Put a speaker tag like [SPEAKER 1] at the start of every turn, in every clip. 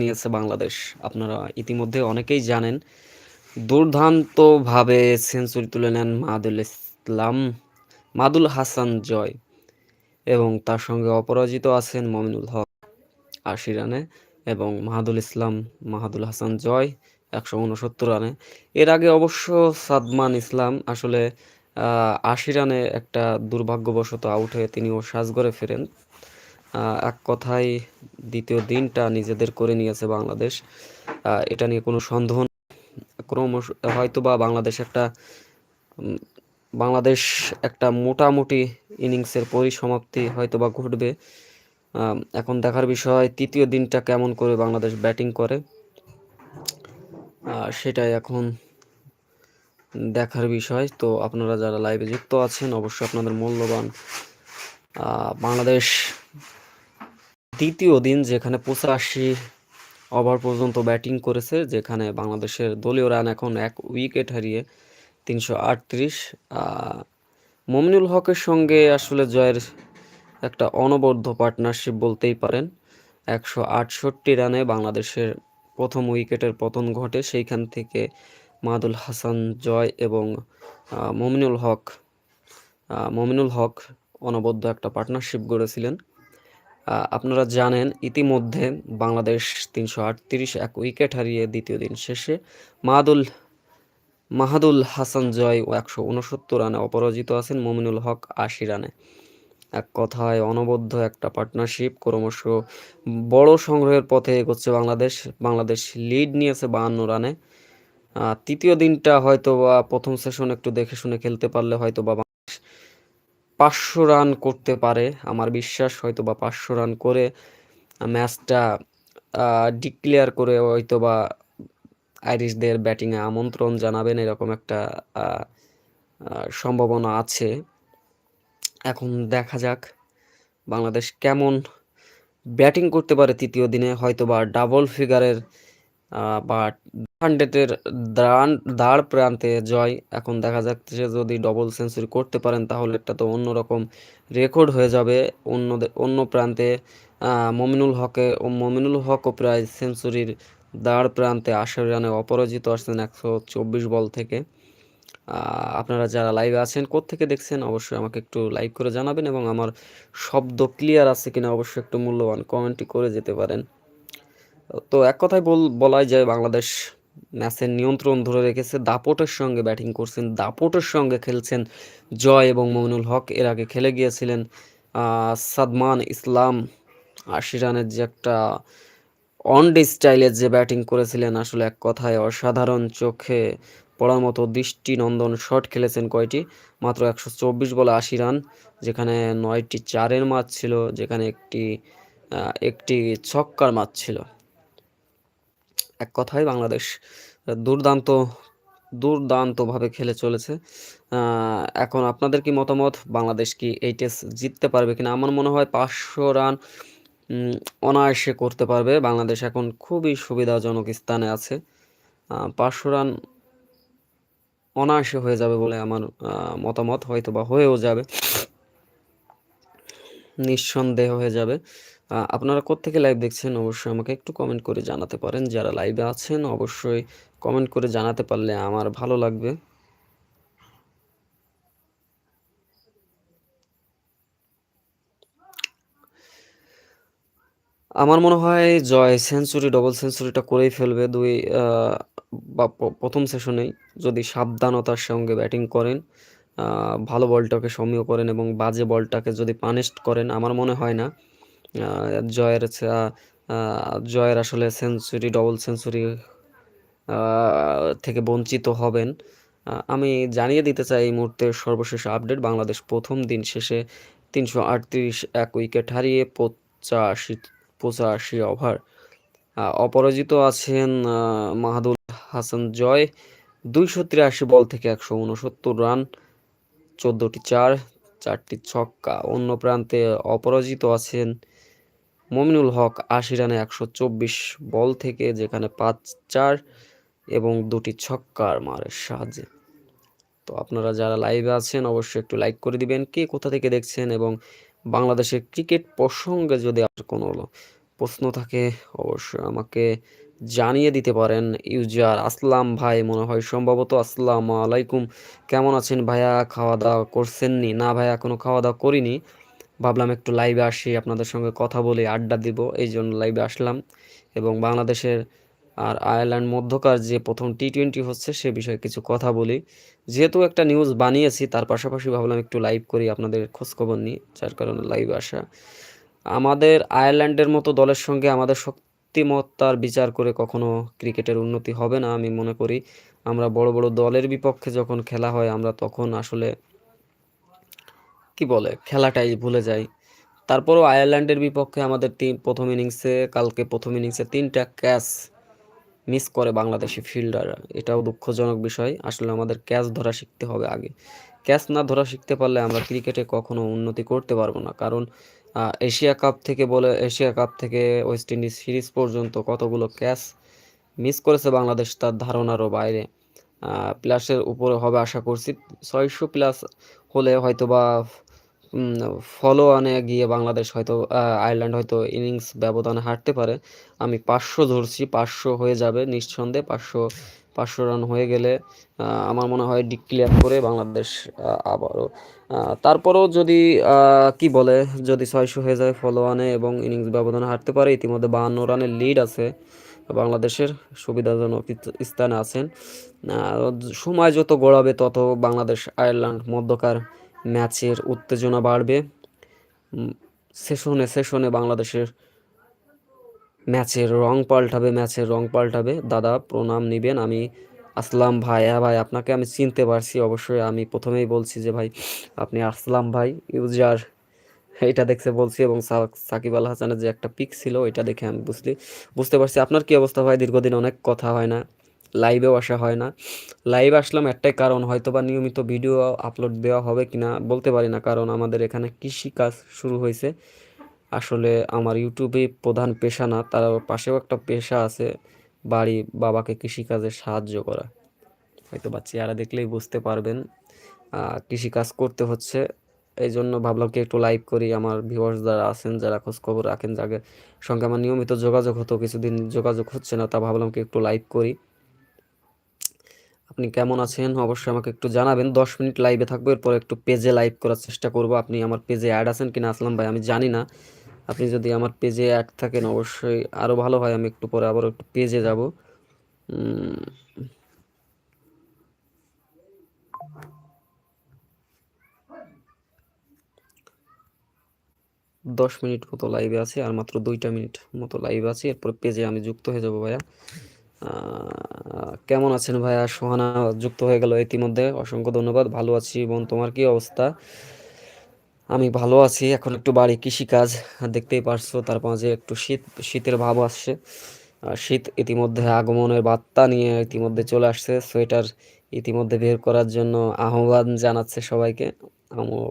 [SPEAKER 1] নিয়েছে বাংলাদেশ। আপনারা ইতিমধ্যে অনেকেই জানেন দুর্দান্তভাবে সেঞ্চুরি তুলে নেন মাহাদুল ইসলাম, মাদুল হাসান জয় এবং তার সঙ্গে অপরাজিত আছেন মমিনুল হক আশি রানে এবং মাহাদুল ইসলাম মাহাদুল হাসান জয় একশো উনসত্তর রানে। এর আগে অবশ্য সাদমান ইসলাম আসলে আশি রানে একটা দুর্ভাগ্যবশত আউট হয়ে তিনিও সাজগড়ে ফেরেন। এক কথায় দ্বিতীয় দিনটা নিজেদের করে নিয়েছে বাংলাদেশ। এটা নিয়ে কোনো সন্দেহ ক্রমশ হয়তো বা বাংলাদেশ একটা বাংলাদেশ একটা মোটামুটি ইনিংসের পরিসমাপ্তি হয়তো বা ঘটবে এখন দেখার বিষয় তৃতীয় দিনটা কেমন করে বাংলাদেশ ব্যাটিং করে। সেটাই এখন দেখার বিষয়। তো আপনারা যারা লাইভে যুক্ত আছেন, অবশ্যই আপনাদের মূল্যবান বাংলাদেশ তৃতীয় দিন যেখানে পঁচাশি ওভার পর্যন্ত ব্যাটিং করেছে, যেখানে বাংলাদেশের দলীয় রান এখন এক উইকেট হারিয়ে তিনশো আটত্রিশ। মমিনুল হকের সঙ্গে আসলে জয়ের একটা অনবদ্য পার্টনারশিপ বলতেই পারেন। একশো আটষট্টি রানে বাংলাদেশের প্রথম উইকেটের পতন ঘটে, সেইখান থেকে মাদুল হাসান জয় এবং মমিনুল হক মমিনুল হক অনবদ্য একটা পার্টনারশিপ গড়েছিলেন। আপনারা জানেন, ইতিমধ্যে বাংলাদেশ তিনশো আটত্রিশ এক উইকেট হারিয়ে দ্বিতীয় দিন শেষে মাহাদুল মাহাদুল হাসান জয় একশো উনসত্তর রানে অপরাজিত আছেন মমিনুল হক আশি রানে। এক কথায়, অনবদ্য একটা পার্টনারশিপ ক্রমশ বড় সংগ্রহের পথে এগোচ্ছে বাংলাদেশ। বাংলাদেশ লিড নিয়েছে বাহান্ন রানে। তৃতীয় দিনটা হয়তো বা প্রথম সেশন একটু দেখে শুনে খেলতে পারলে হয়তো বা পাঁচশো রান করতে পারে। আমার বিশ্বাস হয়তো বা পাঁচশো রান করে ম্যাচটা ডিক্লেয়ার করে হয়তো বা আইরিশদের ব্যাটিংয়ে আমন্ত্রণ জানাবেন এরকম একটা সম্ভাবনা আছে। এখন দেখা যাক বাংলাদেশ কেমন ব্যাটিং করতে পারে তৃতীয় দিনে। হয়তো বা ডাবল ফিগারের বা হান্ড্রেডের দাঁড় দাঁড় প্রান্তে জয়। এখন দেখা যাচ্ছে যদি ডবল সেঞ্চুরি করতে পারেন, তাহলে এটা তো অন্যরকম রেকর্ড হয়ে যাবে। অন্য অন্য প্রান্তে মমিনুল হকে ও মমিনুল হকও প্রায় সেঞ্চুরির দাঁড় প্রান্তে আশার রানে অপরাজিত আসছেন একশো চব্বিশ বল থেকে। আপনারা যারা লাইভে আছেন থেকে দেখছেন, অবশ্যই আমাকে একটু লাইক করে জানাবেন এবং আমার শব্দ ক্লিয়ার আছে কিনা অবশ্যই একটু মূল্যবান কমেন্টটি করে যেতে পারেন। তো এক কথায় বল, বলাই যায় বাংলাদেশ ম্যাচের নিয়ন্ত্রণ ধরে রেখেছে। দাপটের সঙ্গে ব্যাটিং করছেন, দাপটের সঙ্গে খেলছেন জয় এবং মমিনুল হক। এর আগে খেলে গিয়েছিলেন সাদমান ইসলাম আশি রানের যে একটা অন ডে স্টাইলের যে ব্যাটিং করেছিলেন, আসলে এক কথায় অসাধারণ চোখে পড়ার মতো দৃষ্টিনন্দন শট খেলেছেন কয়টি? মাত্র একশো চব্বিশ বলে আশি রান, যেখানে নয়টি চারের মাছ ছিল, যেখানে একটি একটি ছক্কার মাছ ছিল। এক কথায় বাংলাদেশ দুর্দান্ত, দুর্দান্তভাবে খেলে চলেছে। এখন আপনাদের কি মতামত? বাংলাদেশ কি এই টেস্ট জিততে পারবে কিনা? আমার মনে হয় পাঁচশো রান অনায়াসে করতে পারবে। বাংলাদেশ এখন খুবই সুবিধাজনক স্থানে আছে। পাঁচশো রান অনায়াসে হয়ে যাবে বলে আমার মতামত। হয়তো বা হয়েও যাবে। নিঃসন্দেহ হয়ে যাবে। আপনারা কোত্থেকে লাইভ দেখছেন অবশ্যই আমাকে একটু কমেন্ট করে জানাতে পারেন। যারা লাইভে আছেন অবশ্যই কমেন্ট করে জানাতে পারলে আমার ভালো লাগবে। আমার মনে হয় জয় সেঞ্চুরি ডবল সেঞ্চুরিটা করেই ফেলবে দুই বা প্রথম সেশনেই যদি সাবধানতার সঙ্গে ব্যাটিং করেন ভালো বলটাকে সমীহ করেন এবং বাজে বলটাকে যদি পানিশড করেন, আমার মনে হয় না। জয়ের জয়ের আসলে সেঞ্চুরি ডবল সেঞ্চুরি থেকে বঞ্চিত হবেন। আমি জানিয়ে দিতে চাই এই মুহূর্তে সর্বশেষ আপডেট বাংলাদেশ প্রথম দিন শেষে তিনশো আটত্রিশ এক উইকেট হারিয়ে পঁচাশি পঁচাশি ওভার অপরাজিত আছেন মাহাদুল হাসান জয়, দুইশো তিরাশি বল থেকে একশো উনসত্তর রান, চোদ্দোটি চার, চারটি ছক্কা। অন্য প্রান্তে অপরাজিত আছেন মমিনুল হক আশি রানে একশো চব্বিশ বল থেকে যেখানে পাঁচ, চার এবং দুটি ছক্কার মারের সাহায্যে। তো আপনারা যারা লাইভে আছেন, অবশ্যই একটু লাইক করে দিবেন। কে কোথা থেকে দেখছেন এবং বাংলাদেশের ক্রিকেট প্রসঙ্গে যদি আপনার কোনো প্রশ্ন থাকে, অবশ্যই আমাকে জানিয়ে দিতে পারেন। ইউজার আসলাম ভাই, মনে হয় সম্ভবত আসসালামু আলাইকুম। কেমন আছেন ভাইয়া? খাওয়া দাওয়া করছেননি না? ভাইয়া কোনো খাওয়া দাওয়া করিনি। ভাবলাম একটু লাইভে আসি, আপনাদের সঙ্গে কথা বলে, আড্ডা দিব, এই জন্য লাইভে আসলাম। এবং বাংলাদেশের আর আয়ারল্যান্ড মধ্যকার যে প্রথম টি টোয়েন্টি হচ্ছে, সে বিষয়ে কিছু কথা বলি। যেহেতু একটা নিউজ বানিয়েছি, তার পাশাপাশি ভাবলাম একটু লাইভ করি আপনাদের খোঁজখবর নিই যার কারণে লাইভে আসা। আমাদের আয়ারল্যান্ডের মতো দলের সঙ্গে আমাদের শক্তিমত্তার বিচার করে কখনো ক্রিকেটের উন্নতি হবে না, আমি মনে করি। আমরা বড় বড় দলের বিপক্ষে যখন খেলা হয়, আমরা তখন আসলে কি বলে, খেলাটাই ভুলে যাই। তারপরও আয়ারল্যান্ডের বিপক্ষে আমাদের তিন, প্রথম ইনিংসে, কালকে প্রথম ইনিংসে তিনটা ক্যাচ মিস করে বাংলাদেশি ফিল্ডাররা এটাও দুঃখজনক বিষয়, আসলে আমাদের ক্যাচ ধরা শিখতে হবে আগে। ক্যাচ না ধরা শিখতে পারলে আমরা ক্রিকেটে কখনো উন্নতি করতে পারব না। কারণ এশিয়া কাপ থেকে বলে, এশিয়া কাপ থেকে ওয়েস্ট ইন্ডিজ সিরিজ পর্যন্ত কতগুলো ক্যাচ মিস করেছে বাংলাদেশ তার ধারণারও বাইরে। প্লাসের উপরে হবে আশা করছি। ছয়শো প্লাস হলে হয়তো বা ফলো আনে গিয়ে বাংলাদেশ হয়তো আয়ারল্যান্ড হয়তো ইনিংস ব্যবধানে হারতে পারে। আমি পাঁচশো ধরছি, পাঁচশো হয়ে যাবে নিঃসন্দেহে, পাঁচশো পাঁচশো রান হয়ে গেলে আমার মনে হয় ডিক্লেয়ার করে বাংলাদেশ আবারও। তারপরেও যদি কি বলে, যদি ছয়শো হয়ে যায় ফলো আনে এবং ইনিংস ব্যবধানে হারতে পারে, ইতিমধ্যে বাহান্ন রানের লিড আছে, বাংলাদেশের সুবিধাজনক স্থানে আছেন। সময় যত গড়াবে তত বাংলাদেশ আয়ারল্যান্ড মধ্যকার ম্যাচের উত্তেজনা বাড়বে। সেশনে সেশনে বাংলাদেশের ম্যাচের রং পাল্টাবে, ম্যাচের রং পাল্টাবে। দাদা, প্রণাম নিবেন। আমি আসলাম ভাই। হ্যাঁ ভাই, আপনাকে আমি চিনতে পারছি। অবশ্যই আমি প্রথমেই বলছি যে ভাই, আপনি আসলাম ভাই। ইউজার, এটা দেখছে বলছি এবং সাকিব আল হাসানের যে একটা পিক ছিল, ওইটা দেখে আমি বুঝলি, বুঝতে পারছি। আপনার কি অবস্থা ভাই? দীর্ঘদিন অনেক কথা হয় না। লাইভেও আসা হয় না। লাইভ আসলাম একটাই কারণ হয়তো বা নিয়মিত ভিডিও আপলোড দেওয়া হবে কিনা বলতে পারি না, কারণ আমাদের এখানে কৃষি কাজ শুরু হয়েছে। আসলে আমার ইউটিউবে প্রধান পেশা না, তার পাশেও একটা পেশা আছে, বাড়ি বাবাকে কৃষিকাজে সাহায্য করা। হয়তো বা চেহারা দেখলেই বুঝতে পারবেন কৃষিকাজ করতে হচ্ছে। এই জন্য ভাবলাম কি একটু লাইভ করি, আমার ভিউয়ার্স যারা আছেন, যারা খোঁজখবর রাখেন, যাদের সঙ্গে আমার নিয়মিত যোগাযোগ হতো, কিছুদিন যোগাযোগ হচ্ছে না, তা ভাবলাম কি একটু লাইভ করি। আপনি কেমন আছেন? অবশ্যই আমাকে একটু জানাবেন। দশ মিনিট লাইভে থাকব, এরপর একটু পেজে লাইভ করার চেষ্টা করব। আপনি আমার পেজে অ্যাড আছেন কিনা আসলাম ভাই, আমি জানি না। আপনি যদি আমার পেজে অ্যাড থাকেন, অবশ্যই আরও ভালো হয়। আমি একটু পরে আবার একটু পেজে যাব। দশ মিনিট মতো লাইভে আছে, আর মাত্র দুইটা মিনিট মতো লাইভ আছে। এরপর পেজে আমি যুক্ত হয়ে যাব ভাইয়া। কেমন আছেন ভাইয়া? সোহানা যুক্ত হয়ে গেল ইতিমধ্যে। অসংখ্য ধন্যবাদ। ভালো আছি বোন, তোমার কি অবস্থা? আমি ভালো আছি। এখন একটু বাড়ি কৃষিকাজ দেখতেই পারছ। তার মাঝে একটু শীত, শীতের ভাব আসছে। শীত ইতিমধ্যে আগমনের বার্তা নিয়ে ইতিমধ্যে চলে আসছে। সোয়েটার ইতিমধ্যে বের করার জন্য আহ্বান জানাচ্ছে সবাইকে। আমিও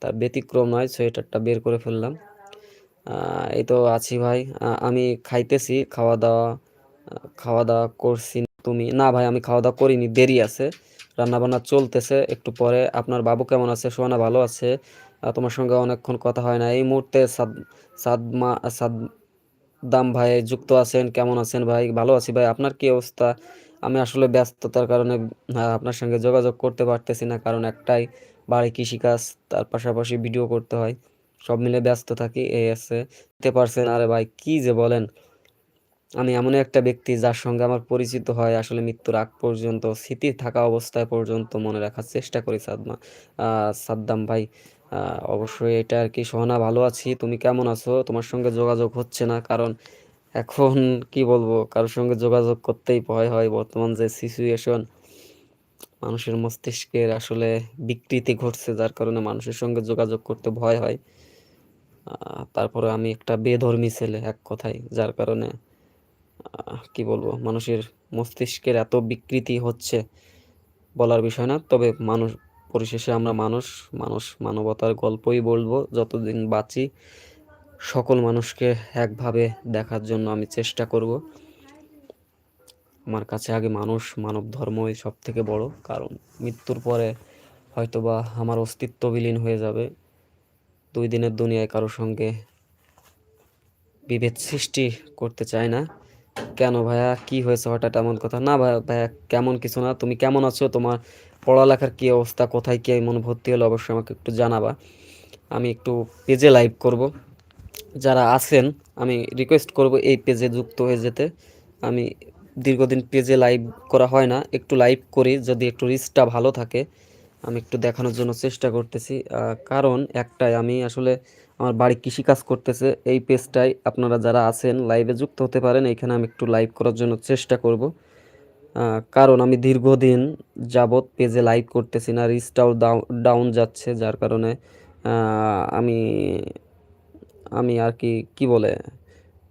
[SPEAKER 1] তার ব্যতিক্রম নয়, সোয়েটারটা বের করে ফেললাম। এই তো আছি ভাই। আমি খাইতেছি খাওয়া দাওয়া খাওয়া দাওয়া করছি তুমি। না ভাই, আমি খাওয়া দাওয়া করিনি, দেরি আছে। রান্না বান্না চলতেছে, একটু পরে। আপনার বাবু কেমন আছে? সোহানা ভালো আছে? তোমার সঙ্গে অনেকক্ষণ কথা হয় না। এই মুহূর্তে সাদ, সাদমা, সাদ্দাম ভাই যুক্ত আছেন, কেমন আছেন ভাই? ভালো আছি ভাই, আপনার কি অবস্থা? আমি আসলে ব্যস্ততার কারণে আপনার সঙ্গে যোগাযোগ করতে পারতেছি না, কারণ একটাই বাড়ি কৃষিকাজ, তার পাশাপাশি ভিডিও করতে হয়। সব মিলে ব্যস্ত থাকি এই আছে। পারছেন? আরে ভাই, কি যে বলেন? আমি এমন একটা ব্যক্তি যার সঙ্গে আমার পরিচিত হয়, আসলে মৃত্যুর আগ পর্যন্ত স্মৃতি থাকা অবস্থায় পর্যন্ত মনে রাখার চেষ্টা করি সাদমা। সাদ্দাম ভাই অবশ্যই এটা আর কি সোহানা, ভালো আছি। তুমি কেমন আছো? তোমার সঙ্গে যোগাযোগ হচ্ছে না, কারণ এখন কি বলব, কারোর সঙ্গে যোগাযোগ করতেই ভয় হয় বর্তমান যে সিচুয়েশন মানুষের মস্তিষ্কের আসলে বিকৃতি ঘটছে, যার কারণে মানুষের সঙ্গে যোগাযোগ করতে ভয় হয়। তারপরে আমি একটা বেধর্মী ছেলে, এক কথায়, যার কারণে কি বলব? মানুষের মস্তিষ্কের এত বিকৃতি হচ্ছে বলার বিষয় না। তবে মানুষ, পরিশেষে আমরা মানুষ মানুষ মানবতার গল্পই বলব। যতদিন বাঁচি, সকল মানুষকে একভাবে দেখার জন্য আমি চেষ্টা করব। আমার কাছে আগে মানুষ, মানব ধর্মই সব থেকে বড়। কারণ মৃত্যুর পরে হয়তোবা আমার অস্তিত্ব বিলীন হয়ে যাবে। দুই দিনের দুনিয়ায় কারোর সঙ্গে বিভেদ সৃষ্টি করতে চাই না। কেন ভাইয়া? কি হয়েছে হঠাৎ এমন কথা? না ভাইয়া ভাইয়া কেমন কিছু না। তুমি কেমন আছো? তোমার পড়ালেখার কি অবস্থা? কোথায় কি মনে ভর্তি হলো? অবশ্যই আমাকে একটু জানাবা। আমি একটু পেজে লাইভ করব। যারা আছেন, আমি রিকোয়েস্ট করব এই পেজে যুক্ত হয়ে যেতে। আমি দীর্ঘদিন পেজে লাইভ করা হয় না। একটু লাইভ করি যদি একটু রিচটা ভালো থাকে। আমি একটু দেখানোর জন্য চেষ্টা করতেছি। কারণ একটাই, আমি আসলে আমার বাড়ি কৃষিকাজ করতেছে, এই পেজটাই আপনারা যারা আছেন লাইভে যুক্ত হতে পারেন, এখানে আমি একটু লাইভ করার জন্য চেষ্টা করব। কারণ আমি দীর্ঘদিন যাবৎ পেজে লাইভ করতেছি না রিচটাও ডাউন যাচ্ছে, যার কারণে আমি আমি আর কি কি বলে,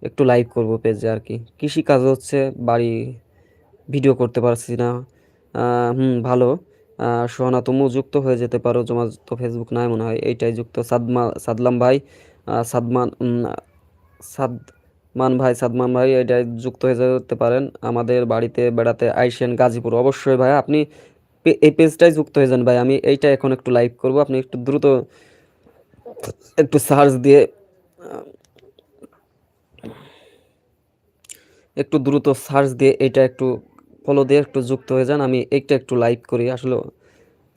[SPEAKER 1] একটু লাইভ করব পেজে আর কি। কৃষিকাজ হচ্ছে, বাড়ি ভিডিও করতে পারছি না। হুম, ভালো। সোহানা, তুমিও যুক্ত হয়ে যেতে পারো, তোমার তো ফেসবুক নাই মনে হয়। এইটাই যুক্ত। সাদমা, সাদলাম ভাই সাদমান সাদমান ভাই সাদমান ভাই এটাই যুক্ত হয়ে যেতে পারেন। আমাদের বাড়িতে বেড়াতে আইসেন গাজীপুর। অবশ্যই ভাই, আপনি এই পেজটাই যুক্ত হয়ে যান ভাই। আমি এইটা এখন একটু লাইভ করব। আপনি একটু দ্রুত একটু সার্চ দিয়ে একটু দ্রুত সার্চ দিয়ে এটা একটু ফলো দিয়ে একটু যুক্ত হয়ে যান। আমি এইটা একটু লাইভ করি। আসলে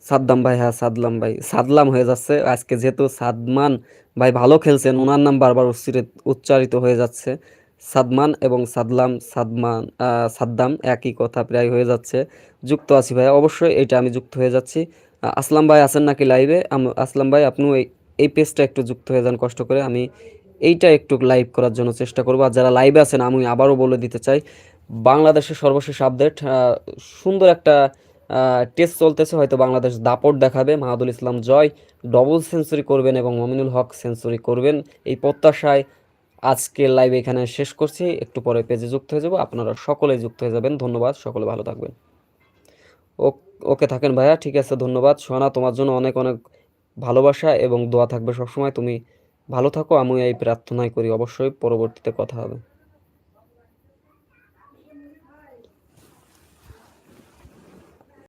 [SPEAKER 1] সাদ্দাম ভাই হ্যাঁ সাদলাম ভাই সাদলাম হয়ে যাচ্ছে। আজকে যেহেতু সাদমান ভাই ভালো খেলছেন, ওনার নাম বারবার উচ্চারিত উচ্চারিত হয়ে যাচ্ছে। সাদমান এবং সাদলাম, সাদমান সাদ্দাম একই কথা প্রায় হয়ে যাচ্ছে। যুক্ত আছি ভাই, অবশ্যই এটা আমি যুক্ত হয়ে যাচ্ছি। আসলাম ভাই, আছেন নাকি লাইভে আসলাম ভাই, আপনিও এই এই পেজটা একটু যুক্ত হয়ে যান, কষ্ট করে। আমি এইটা একটু লাইভ করার জন্য চেষ্টা করব। আর যারা লাইভে আছেন, আমি আবারও বলে দিতে চাই বাংলাদেশের সর্বশেষ আপডেট সুন্দর একটা টেস্ট চলতেছে। হয়তো বাংলাদেশ দাপট দেখাবে। মাহাদুল ইসলাম জয় ডবল সেঞ্চুরি করবেন এবং মমিনুল হক সেঞ্চুরি করবেন। এই প্রত্যাশায় আজকের লাইভ এখানে শেষ করছি। একটু পরে পেজে যুক্ত হয়ে যাব। আপনারা সকলে যুক্ত হয়ে যাবেন। ধন্যবাদ। সকলে ভালো থাকবেন। ওকে থাকেন ভাইয়া। ঠিক আছে, ধন্যবাদ। সোহানা, তোমার জন্য অনেক অনেক ভালোবাসা এবং দোয়া থাকবে সবসময়। তুমি ভালো থাকো। আমি এই প্রার্থনাই করি। অবশ্যই পরবর্তীতে কথা হবে।